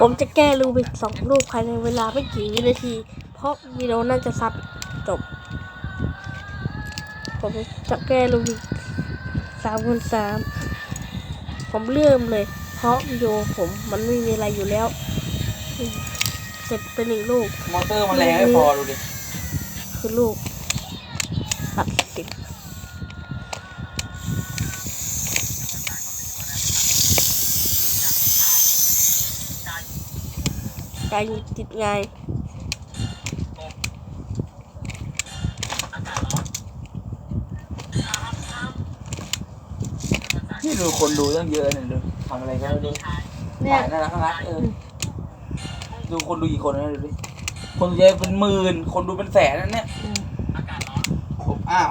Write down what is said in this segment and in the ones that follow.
ผมจะแก้รูบิกสองรูปภายในเวลาไม่กี่วินาที เพราะวีดีโอน่าจะซับจบ ผมจะแก้รูบิกสามคูณสามผมเริ่มเลย เพราะวิดีโอผมมันไม่มีอะไรอยู่แล้ว เสร็จไปหนึ่งลูก มอเตอร์มันแรงไม่พอดูดิ คือลูกตัดสิน การติดไงนี่ดูคนดูตั้งเยอะเนี่ยดูทำอะไรกันดูเนี่ยถ่ายน่ารักน่ารักเออดูคนดูกี่คนนะดูดิคนเยอะเป็นหมื่นคนดูเป็นแสนนั่นเนี่ยผมอ้าว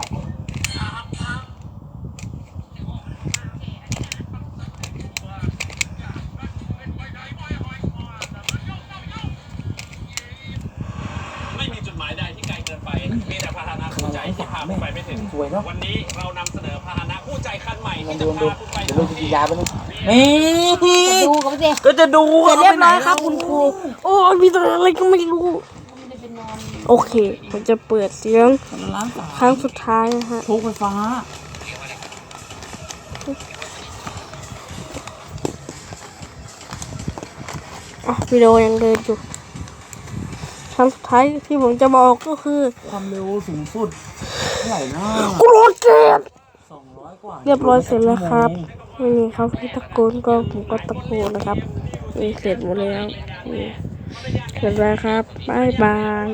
ไม่มีจุดหมายใดที่ไกลเกินไป มีแต่พาหนะ คู่ใจที่พาคุณไปไม่ถึงสวยเนาะวันนี้เรานำเสนอพาหนะคู่ใจคันใหม่มันที่ดูจะดูพาคุณไปเดี๋ยวลูกจะกินยาไปลูกนี่ดูกับเด็กก็จะดูเสร็จเรียบร้อยครับคุณครูโอ้ยมีตัวอะไรก็ไม่รู้ไม่ได้ไปนอนโอเค ผมจะเปิดเสียงล้างสาครั้งสุดท้ายนะฮะทุกไฟฟ้าอะวิดีโอยังเดินอยู่ ครั้งสุดท้ายที่ผมจะบอกก็คือ ความเร็วสูงสุดเท่าไหร่นะกูโรเกตสองร้อยกว่าเรียบร้อยเสร็จแล้วครับไม่มีครับที่ตะโกนก็ผมก็ตะโกนนะครับนี่เสร็จหมดแล้วนี่เสร็จแล้วครับบายบาย